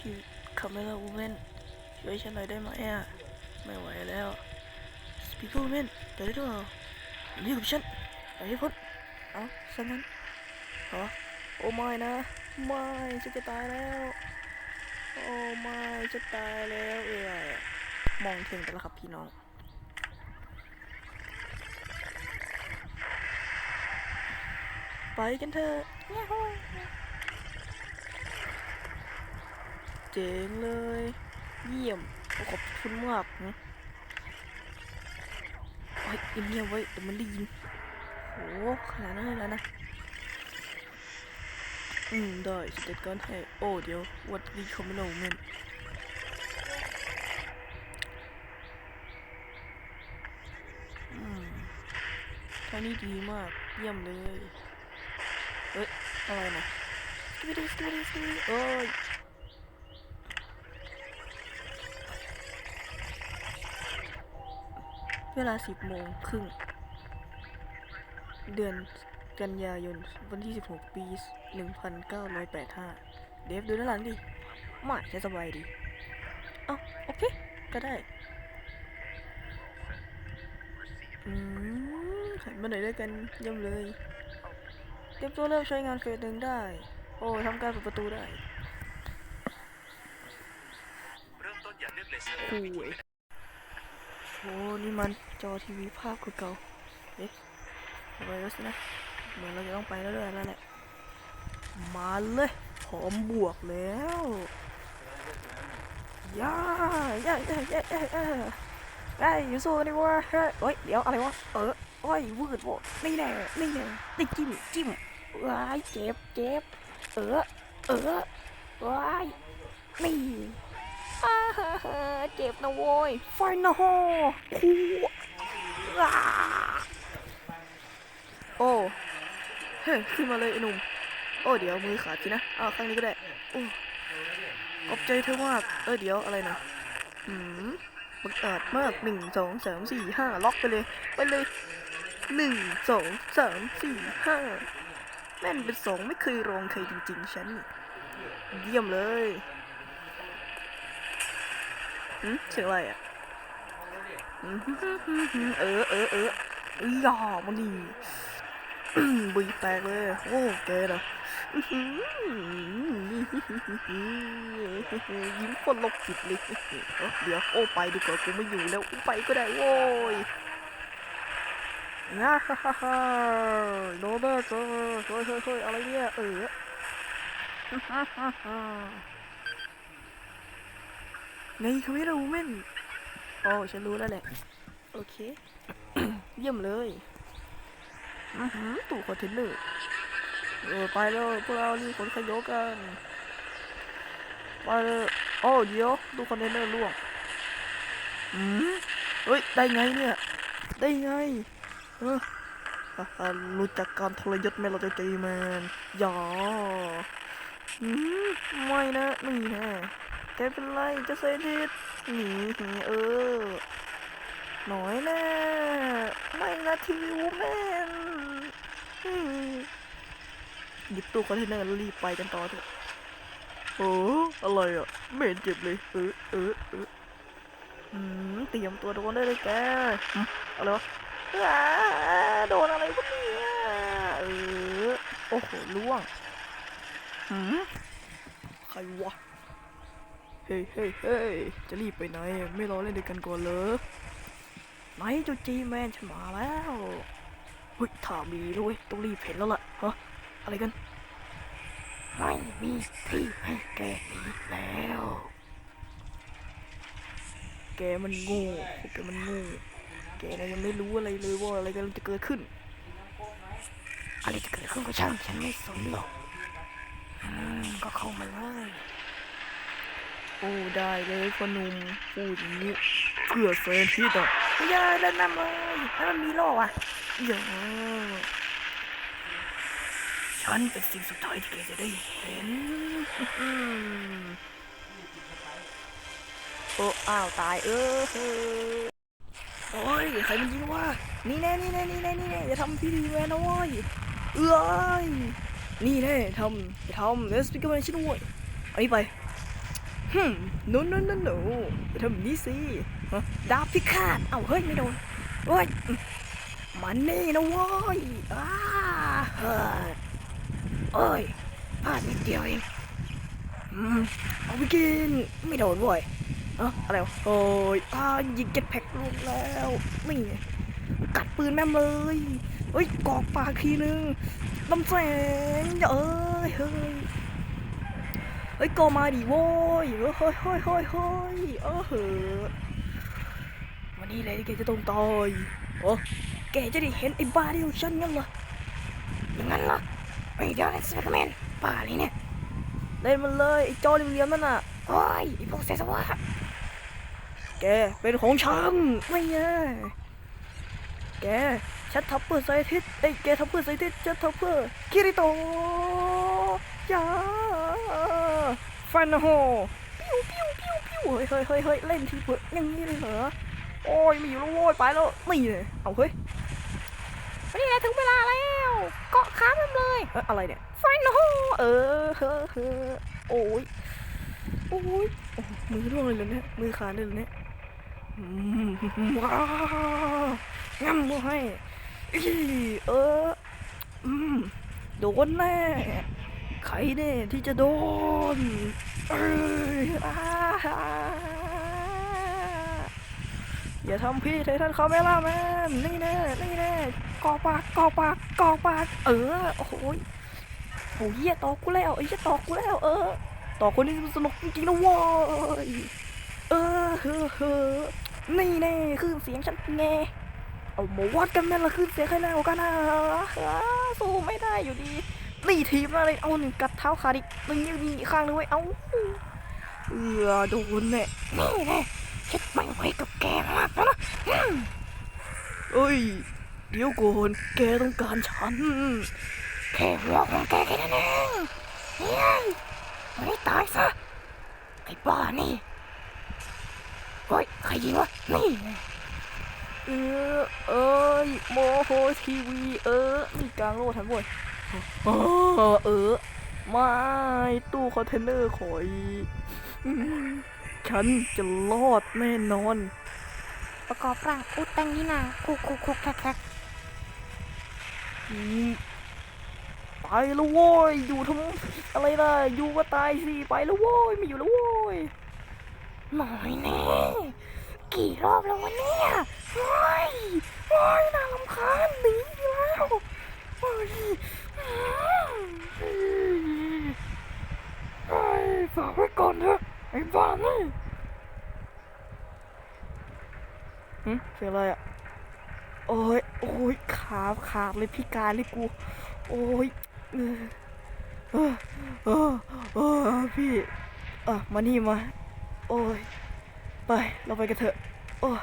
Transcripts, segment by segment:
ที่คาเมล่าวูแมนช่วยฉันหน่อยได้ไหมอะ ไม่ไหวแล้วสปีกวูแมนเดี๋ยวได้ด้วยเหรอนี่กับฉันไปให้พ้นเอาซะงั้นเหรอโอ้ไม่นะ ไม่ฉันจะตายแล้ว โอ้ไม่จะตายแล้วเอ้ยมองถึงกันแล้วครับพี่น้องไปกันเถอะย้าฮู เจ๋งเลย เยี่ยม ขอบคุณมากนะโอ้ยเงียบไว้เดี๋ยวมันได้ยินโหขนาดนั้นเลยแล้วนะอืมได้จะจัดการให้โอ้เดี๋ยววัดดีคอมเมนต์เมนอืมท่านี้ดีมาก เยี่ยมเลยเอ้ย อะไรนะสกิดสกิดสกิดโอ้ย เวลาสิบโมงครึ่ง เดือนกันยายน วันที่ 16 ปี 1985 เดฟดูด้านหลังดิไม่จะสบายดี เอ้าโอเค ก็ได้ อืมหันมาหน่อยด้วยกันเยี่ยมเลย เตรียมตัวเริ่มใช้งานเฟสหนึ่งได้ โอ้ทำการเปิดประตูได้เริ่มต้นอย่าเลือกเลเซอร์คุย โอ้นี่มันจอทีวีภาพคือเก่าเอ๊ะไปแล้วสินะ เหมือนเราจะต้องไปแล้วเลยแล้วแหละ มาเลยพร้อมบวกแล้วย่าย่าย่าย่าย่าย่าไอ้ยูสู้นี่วะเฮ้ย เดี๋ยวอะไรวะ เออโอ้ยวืดโวนี่แน่นี่แน่นี่จิ้มจิ้มว้ายเจ็บเจ็บเออ เออว้ายนี่ เจ็บนะโว้ยไฟนะฮอคูว้าโอ้เฮ้ขึ้นมาเลยไอ้หนุ่ม โอ้เดี๋ยวมือขาดสินะอ้าวข้างนี้ก็ได้ โอ้ขอบใจเธอมาก เออเดี๋ยวอะไรนะหืมบังอาจมากหนึ่งสองสามสี่ห้าล็อกไปเลย ไปเลยหนึ่งสองสามสี่ห้าแม่นเป็นสองไม่เคยรองใครจริง ๆ ฉัน เยี่ยมเลย อืมเสียงอะไรอะอืมเออเออเออเอ้ยอย่ามันดีบุยแตกเลย โอ้แกนะอื้อหือยิ้มคนลบจิตเลยเดี๋ยวโอ้ไปดีกว่ากูไม่อยู่แล้วไปก็ได้โว้ยง่าฮ่าฮ่าฮ่าโดนเบอเจอเฮ้ยเฮ้ยเฮ้ยอะไรเนี่ยเออฮ่าฮ่าฮ่า ไงคือไม่รู้แม่นโอ้ฉันรู้แล้วแหละ โอเค เยี่ยมเลยอือหือตู้คอนเทนเนอร์เออไปเลยพวกเรานี่ขนขยโยกันไปเลยโอ้เดี๋ยวตู้คอนเทนเนอร์ล่วงอืมเฮ้ย ได้ไงเนี่ย ได้ไง เออรู้จักการทรยศไหมเราจะใจแมนอย่าอืมไม่นะ นี่นะ กเป็นไรจะเซนิดหนีหนีเออ หน่อยแน่ไม่นะทีวีวูแมนหยิบตู้คอนเทนเนอร์แล้วรีบไปกันต่อเถอะโอ้อะไรอะไม่เห็นเจ็บเลย เออเออเอออืมเตรียมตัวโดนได้เลยแกอืมอะไรวะโดนอะไรวะเนี่ยเออโอ้โหล่วงหืมใครวะ ฮ้ยเฮ้ยเฮ้ยจะรีบไปไหน ไม่รอเล่นด้วยกันก่อนเลยไหนเจ้าจีแมนฉันมาแล้วเฮ้ยถามีด้วยต้องรีบเห็นแล้วล่ะฮะอะไรกันไม่มีที่ให้แกหนีแล้ว แกมันโง่พวกแกมันโง่แกนะยังไม่รู้อะไรเลยว่าอะไรกำลังจะเกิดขึ้น อะไรจะเกิดขึ้นก็ช่างฉันไม่สนหรอกอืมก็เข้ามาเลย โอ้ได้เลยพ่อหนุ่มพูดอย่างนี้เพื่อแฟนพี่ต่ออย่าเล่นน้ำเลยให้มันมีโลกอะอย่าฉันเป็นสิ่งสุดท้ายที่แกจะได้เห็น โอ้อ้าวตายเออโอ้ยใครมันยิงวะนี่แน่นี่แน่นี่แน่นี่แน่อย่าทำพี่ดีแม่นะเว้ยเอ้ยนี่แน่ทำอย่าทำเลสปิกเกอร์มนชิโนเว้ยเอานี้ไป ฮึมโน้นน้นโน้นโน้อย่าทำนี้สิดาบพิฆาต เอ้าเฮ้ยไม่โดนเฮ้ยมันนี่นะว้ยอ้าเฮ้ยเอ้ยพลาดนิดเดียวเองอืมเอาไปกินไม่โดนเว้ยเอ้าอะไรวะโอ้ยอ้ายิงเก็ตแพ็กลูกแล้วนี่ไงกัดปืนแม่มเลยเฮ้ยกอกปากทีนึงลำแสงเอ้ยเฮ้ย เฮ้ยก็มาดิโว้ยเฮ้ยเฮ้ยเฮ้ยเฮ้ยเฮ้ยเออเหอวันนี้เลยแกจะต้องตายโอ้แกจะได้เห็นไอ้บ้าที่ของฉันงั้นเหรออย่างนั้นเหรอไอ้เดี๋ยวไอ้สไปเดอร์แมนบ้าเลยเนี่ยเล่นมันเลยไอ้จอเหลี่ยมๆนั่นน่ะโอ้ยไอ้พวกเสสวะแกเป็นของฉันไม่แน่แกฉันทับเพื่อไซทิสไอ้แกทับเพื่อไซทิสฉันทับเพื่อคิริโตะยา ฟันโฮปิ้วปิ้วปิ้วปิ้วเฮ้ยเฮ้ยเฮ้ยเฮ้ยเล่นทีเพื่อย่างนี้เลยเหรอโอ้ยไม่อยู่แล้วโว้ยไปแล้วนี่เลยเอาเฮ้ยวันนี้แหละถึงเวลาแล้วเกาะขามันเลยเอ้ยอะไรเนี่ยฟันโฮเออเฮ้อเฮ้อโอ้ยโอ้ยมือร่วงเลยเหรอเนี่ยมือขาดเลยเหรอเนี่ยว้าวงั้มมือให้เอออืมโดนแน่ ใครเนี่ยที่จะโดนเอ้ยอย่าทำพี่ไททันคาเมล่าแมนนี่แน่นี่แน่กอปากกอปากกอปาก เออโอ้โหยโอ้ยเหี้ยตอกูแล้วไอ้เหี้ยตอกูแล้ว เออตอกคนนี้สนุกจริงๆนะว้ยเออเฮ้อเฮ้อนี่แน่คือเสียงฉันไงเอามาวัดกันแม่นละคือเสียงใครแน่กว่ากันนะอ้าสู้ไม่ได้อยู่ดี นี่ทีมอะไรเอาหนึ่งกัดเท้าขาดอีกหนึ่งนิ้วอีกข้างนึงไว้เอาเออโดนแน่นี่แน่ฉันไม่ไหวกับแกมากแล้วนะเอ้ยเดี๋ยวก่อนแกต้องการฉันแค่หัวของแกแค่นั้นเองเฮ้ยไม่ตายซะไอ้บ้านี่เฮ้ยใครยิงวะนี่เออเอ้ยโมโหทีวีเออนี่กลางโลกทั้งหมด เออเออไม่ตู้คอนเทนเนอร์ขอยอืมฉันจะรอดแน่นอน ประกอบร่างอุดตังนี่นาคุกคุกคุกแคกแคกอืมไปแล้วโว้ย อยู่ทำอะไรล่ะ อยู่ก็ตายสิ ไปแล้วโว้ย ไม่อยู่แล้วโว้ยหน่อยแน่กี่รอบแล้ววะเนี่ยโอ้ยโอ้ยน่ารำคาญหนีแล้วโอ้ย เฮ้ฝากไว้ก่อนเถอะไอ้บ้านี่หืมเสียงอะไรอะ โอ้ย โอ้ย ขาขาดเลยพิการเลยกู โอ้ยเออเออเออเออพี่อะมานี่มา โอ้ย ไป เราไปกันเถอะ โอ้ย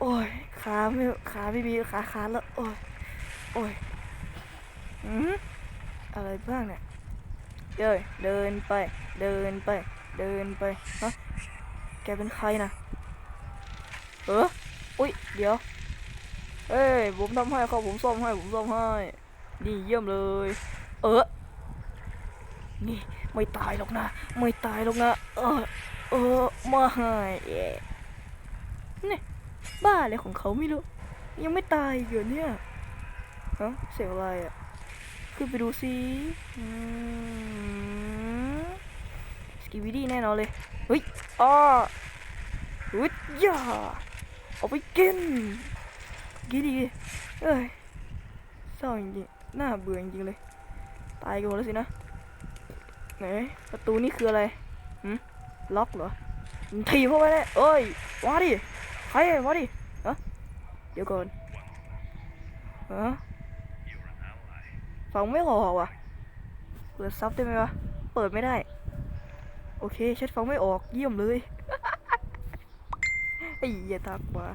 โอ้ย ขาไม่ ขาไม่มี ขาขาดแล้ว โอ้ย โอ้ย อะไรบ้างเนี่ย เดิน เดินไป เดินไป เดินไปฮะแกเป็นใครนะเอออุ้ย เดี๋ยว เอ้ย ผมทำให้เขาผมซ่อมให้ ผมซ่อมให้ นี่เยี่ยมเลย เออ นี่ไม่ตายหรอกนะ ไม่ตายหรอกนะ เออ เออมาให้เนี่บ้าอะไรของเขาไม่รู้ ยังไม่ตายอีกเหรอเนี่ยฮะเสียงอะไรอะ ขึ้นไปดูสิสกิวิดี้แน่นอนเลย เฮ้ยอ้าเฮ้ยย่าเอาไปกินกินดีเอ้ยเศร้าจริงๆน่าเบื่อจริงๆเลย ตายกันหมดแล้วสินะ ไหน ประตูนี่คืออะไรหืมล็อกเหรอถีบเข้าไปเลยเอ้ยมาดิใครมาดิฮะเดี๋ยวก่อนฮะ ฟังไม่ออกว่ะ เปิดซับได้ไหมวะ เปิดไม่ได้ โอเคชัดฟังไม่ออกเยี่ยมเลย ไอ้เหี้ยตากว่า